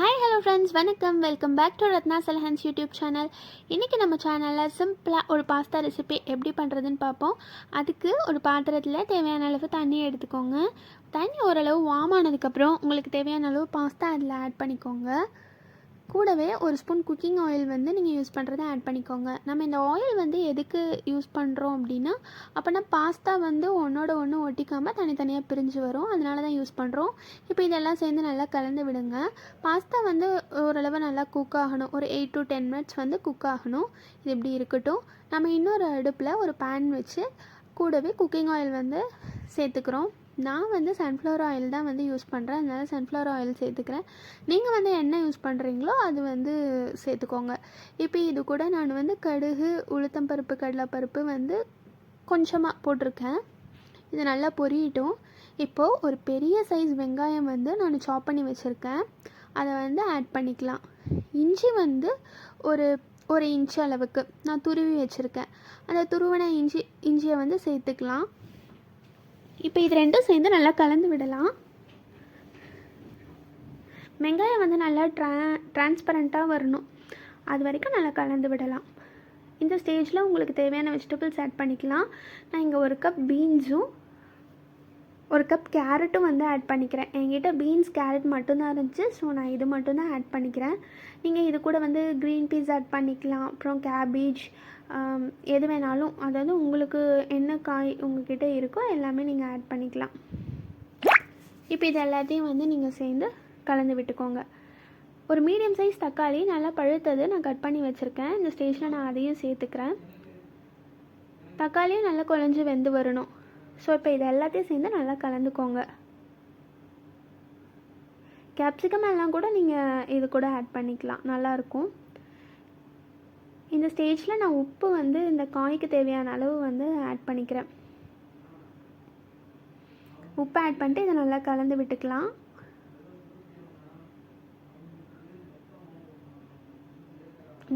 Hi hello friends வணக்கம். Welcome back to Ratna Salahans YouTube channel இன்றைக்கி நம்ம சேனலில் சிம்பிளாக ஒரு பாஸ்தா ரெசிபி எப்படி பண்ணுறதுன்னு பார்ப்போம். அதுக்கு ஒரு பாத்திரத்தில் தேவையான அளவு தண்ணி எடுத்துக்கோங்க. தண்ணி ஓரளவு வார்ம் ஆனதுக்கப்புறம் உங்களுக்கு தேவையான அளவு பாஸ்தா அதில் ஆட் பண்ணிக்கோங்க. கூடவே ஒரு ஸ்பூன் குக்கிங் ஆயில் வந்து நீங்கள் யூஸ் பண்ணுறதை ஆட் பண்ணிக்கோங்க. நம்ம இந்த ஆயில் வந்து எதுக்கு யூஸ் பண்ணுறோம் அப்படின்னா அப்போனா பாஸ்தா வந்து ஒன்றோட ஒன்று ஒட்டிக்காமல் தனித்தனியாக பிரிஞ்சு வரும். அதனால தான் யூஸ் பண்ணுறோம் இப்போ இதெல்லாம் சேர்ந்து நல்லா கலந்து விடுங்க. பாஸ்தா வந்து ஓரளவு நல்லா குக் ஆகணும். ஒரு எயிட் டு டென் மினிட்ஸ் வந்து குக் ஆகணும். இது இப்படி இருக்கட்டும். நம்ம இன்னொரு அடுப்பில் ஒரு பேன் வச்சு கூடவே குக்கிங் ஆயில் வந்து சேர்த்துக்கிறோம். நான் வந்து சன்ஃப்ளவர் ஆயில் தான் வந்து யூஸ் பண்ணுறேன் அதனால சன்ஃப்ளவர் ஆயில் சேர்த்துக்கிறேன். நீங்கள் வந்து என்ன யூஸ் பண்ணுறீங்களோ அது வந்து சேர்த்துக்கோங்க. இப்போ இது கூட நான் வந்து கடுகு உளுத்தம்பருப்பு கடலைப்பருப்பு வந்து கொஞ்சமாக போட்டிருக்கேன். இது நல்லா பொரியட்டும். இப்போது ஒரு பெரிய சைஸ் வெங்காயம் வந்து நான் சாப் பண்ணி வச்சுருக்கேன். அதை வந்து ஆட் பண்ணிக்கலாம். இஞ்சி வந்து ஒரு ஒரு இன்ச் அளவுக்கு நான் துருவி வச்சுருக்கேன். அந்த துருவின இஞ்சி இஞ்சியை வந்து சேர்த்துக்கலாம். இப்போ இது ரெண்டும் சேர்ந்து நல்லா கலந்து விடலாம். வெங்காயம் வந்து நல்லா ட்ரா டிரான்ஸ்பரண்ட்டாக வரணும். அது வரைக்கும் நல்லா கலந்து விடலாம். இந்த ஸ்டேஜில் உங்களுக்கு தேவையான வெஜிடபிள்ஸ் ஆட் பண்ணிக்கலாம். நான் இங்கே ஒரு கப் பீன்ஸும் ஒரு கப் கேரட்டும் வந்து ஆட் பண்ணிக்கிறேன். என்கிட்ட பீன்ஸ் கேரட் மட்டும்தான் இருந்துச்சு. ஸோ நான் இது மட்டும்தான் ஆட் பண்ணிக்கிறேன். நீங்கள் இது கூட வந்து க்ரீன் பீஸ் ஆட் பண்ணிக்கலாம். அப்புறம் கேபேஜ் எது வேணாலும். அதாவது உங்களுக்கு என்ன காய் உங்கள்கிட்ட இருக்கோ எல்லாமே நீங்கள் ஆட் பண்ணிக்கலாம். இப்போ இது எல்லாத்தையும் வந்து நீங்கள் சேர்ந்து கலந்து விட்டுக்கோங்க. ஒரு மீடியம் சைஸ் தக்காளி நல்லா பழுத்தது நான் கட் பண்ணி வச்சுருக்கேன். இந்த ஸ்டேஜில் நான் அதையும் சேர்த்துக்கிறேன். தக்காளியும் நல்லா குழஞ்சி வெந்து வரணும். ஸோ இப்போ இது எல்லாத்தையும் சேர்ந்து நல்லா கலந்துக்கோங்க. கேப்சிகம் எல்லாம் கூட நீங்கள் இது கூட ஆட் பண்ணிக்கலாம். நல்லாயிருக்கும் இந்த ஸ்டேஜில் நான் உப்பு வந்து இந்த காய்க்கு தேவையான அளவு வந்து ஆட் பண்ணிக்கிறேன். உப்பு ஆட் பண்ணிட்டு இதை நல்லா கலந்து விட்டுக்கலாம்.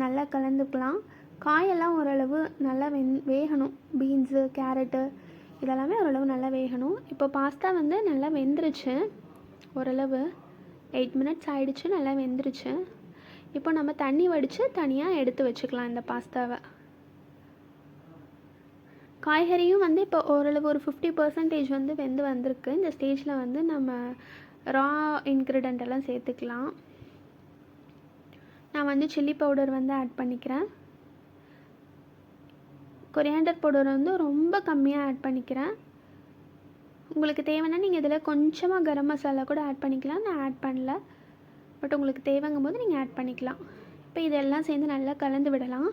நல்லா கலந்துக்கலாம். காயெல்லாம் ஓரளவு நல்லா வெந் வேகணும். பீன்ஸு கேரட்டு இதெல்லாமே ஓரளவு நல்லா வேகணும். இப்போ பாஸ்தா வந்து நல்லா வெந்துருச்சு. ஓரளவு எயிட் மினிட்ஸ் ஆகிடுச்சு நல்லா வெந்துருச்சு. இப்போ நம்ம தண்ணி வடித்து தனியாக எடுத்து வச்சுக்கலாம் இந்த பாஸ்தாவை காய்கறியும் வந்து இப்போ ஓரளவு ஒரு ஃபிஃப்டி பர்சன்டேஜ் வந்து வெந்து வந்திருக்கு. இந்த ஸ்டேஜில் வந்து நம்ம ரா இன்க்ரீடியண்ட் எல்லாம் சேர்த்துக்கலாம். நான் வந்து சில்லி பவுடர் வந்து ஆட் பண்ணிக்கிறேன். கொரியாண்டர் பவுடர் வந்து ரொம்ப கம்மியாக ஆட் பண்ணிக்கிறேன். உங்களுக்கு தேவைன்னா நீங்கள் இதில் கொஞ்சமாக கரம் மசாலா கூட ஆட் பண்ணிக்கலாம். நான் ஆட் பண்ணல. பட் உங்களுக்கு தேவைங்கும் போது நீங்கள் ஆட் பண்ணிக்கலாம். இப்போ இதெல்லாம் சேர்ந்து நல்லா கலந்து விடலாம்.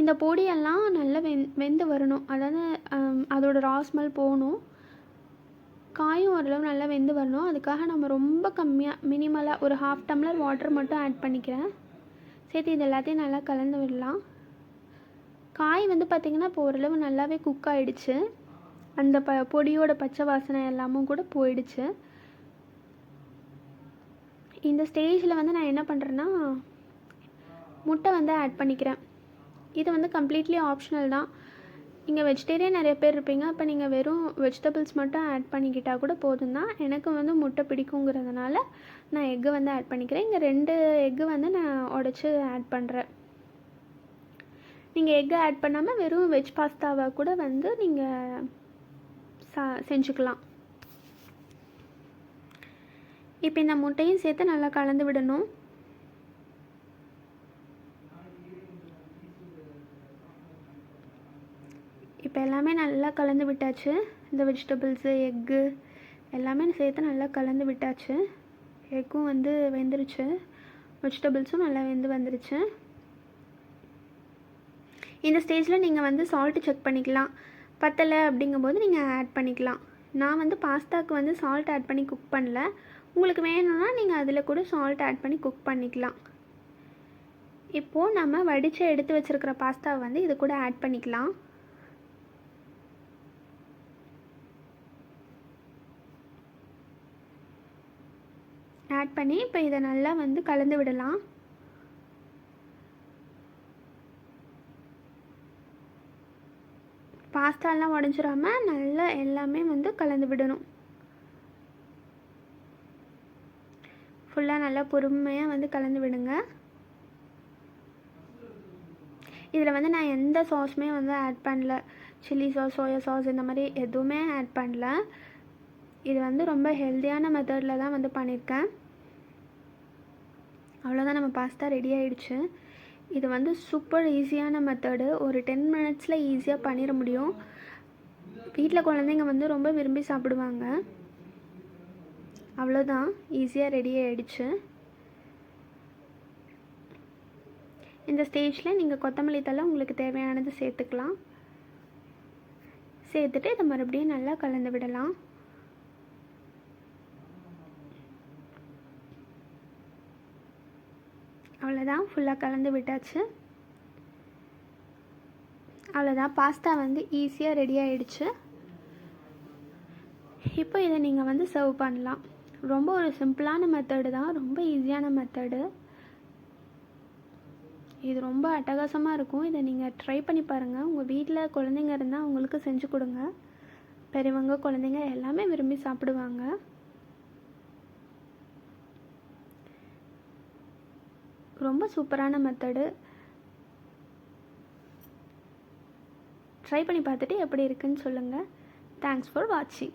இந்த பொடியெல்லாம் நல்லா வெந் வெந்து வரணும். அதாவது அதோட ராஸ்மல் போகணும். காயும் ஓரளவு நல்லா வெந்து வரணும். அதுக்காக நம்ம ரொம்ப கம்மியாக மினிமலாக ஒரு ஹாஃப் டம்ளர் வாட்டர் மட்டும் ஆட் பண்ணிக்கிறேன். சேர்த்து இது எல்லாத்தையும் நல்லா கலந்து விடலாம். காய் வந்து பார்த்திங்கன்னா இப்போ ஓரளவு நல்லாவே குக் ஆகிடுச்சு அந்த ப பொடியோட பச்சை வாசனை எல்லாமும் கூட போயிடுச்சு. இந்த ஸ்டேஜில் வந்து நான் என்ன பண்ணுறேன்னா முட்டை வந்து ஆட் பண்ணிக்கிறேன். இது வந்து கம்ப்ளீட்லி ஆப்ஷனல் தான். நீங்கள் வெஜிடேரியன் நிறைய பேர் இருப்பீங்க. அப்போ நீங்கள் வெறும் வெஜிடபிள்ஸ் மட்டும் ஆட் பண்ணிக்கிட்டால் கூட போதும் தான். எனக்கு வந்து முட்டை பிடிக்குங்கிறதுனால நான் எக்கு வந்து ஆட் பண்ணிக்கிறேன். இங்கே ரெண்டு எக்கு வந்து நான் உடச்சி ஆட் பண்ணுறேன் நீங்கள் எக்கை ஆட் பண்ணாமல் வெறும் வெஜ் பாஸ்தாவை கூட வந்து நீங்கள் சா செஞ்சுக்கலாம். இப்போ இந்த முட்டையும் சேர்த்து நல்லா கலந்து விடணும். இப்போ எல்லாமே நல்லா கலந்து விட்டாச்சு. இந்த வெஜிடபிள்ஸு எக்கு எல்லாமே சேர்த்து நல்லா கலந்து விட்டாச்சு. எக்கும் வந்து வெந்துருச்சு. வெஜிடபிள்ஸும் நல்லா வெந்து வந்துருச்சு. இந்த ஸ்டேஜில் நீங்கள் வந்து சால்ட்டு செக் பண்ணிக்கலாம். பத்தலை அப்படிங்கும்போது நீங்கள் ஆட் பண்ணிக்கலாம். நான் வந்து பாஸ்தாவுக்கு வந்து சால்ட் ஆட் பண்ணி குக் பண்ணல. உங்களுக்கு வேணும்னா நீங்கள் அதில் கூட சால்ட் ஆட் பண்ணி குக் பண்ணிக்கலாம். இப்போது நம்ம வடித்து எடுத்து வச்சுருக்கிற பாஸ்தாவை வந்து இது கூட ஆட் பண்ணிக்கலாம். ஆட் பண்ணி இப்போ இதை நல்லா வந்து கலந்து விடலாம். பாஸ்தாலாம் உடஞ்சிடாம நல்லா எல்லாமே வந்து கலந்து விடணும். ஃபுல்லாக நல்லா பொறுமையாக வந்து கலந்து விடுங்க. இதில் வந்து நான் எந்த சாஸுமே வந்து ஆட் பண்ணல. சில்லி சாஸ் சோயா சாஸ் இந்த மாதிரி எதுவுமே ஆட் பண்ணல. இது வந்து ரொம்ப ஹெல்த்தியான மெத்தடில் தான் வந்து பண்ணியிருக்கேன் அவ்வளோதான் நம்ம பாஸ்தா ரெடி ஆயிடுச்சு. இது வந்து சூப்பர் ஈஸியான மெத்தடு ஒரு டென் மினிட்ஸில் ஈஸியாக பண்ணிட முடியும். வீட்டில் குழந்தைங்க வந்து ரொம்ப விரும்பி சாப்பிடுவாங்க. அவ்வளோதான் ஈஸியாக ரெடி ஆகிடுச்சு இந்த ஸ்டேஜில் நீங்கள் கொத்தமல்லி தழை உங்களுக்கு தேவையானது சேர்த்துக்கலாம். சேர்த்துட்டு இதை மறுபடியும் நல்லா கலந்து விடலாம். அவ்வளோதான் ஃபுல்லாக கலந்து விட்டாச்சு. அவ்வளோதான் பாஸ்தா வந்து ஈஸியாக ரெடி ஆகிடுச்சு இப்போ இதை நீங்கள் வந்து சர்வ் பண்ணலாம். ரொம்ப ஒரு சிம்பிளான மெத்தடு தான். ரொம்ப ஈஸியான மெத்தடு இது ரொம்ப அட்டகாசமாக இருக்கும். இதை நீங்கள் ட்ரை பண்ணி பாருங்கள் உங்கள் வீட்டில் குழந்தைங்க இருந்தால் அவங்களுக்கு செஞ்சு கொடுங்க. பெரியவங்க குழந்தைங்க எல்லாமே விரும்பி சாப்பிடுவாங்க. ரொம்ப சூப்பரான மெத்தடு ட்ரை பண்ணி பார்த்துட்டு எப்படி இருக்குன்னு சொல்லுங்கள் தேங்க்ஸ் ஃபார் வாட்சிங்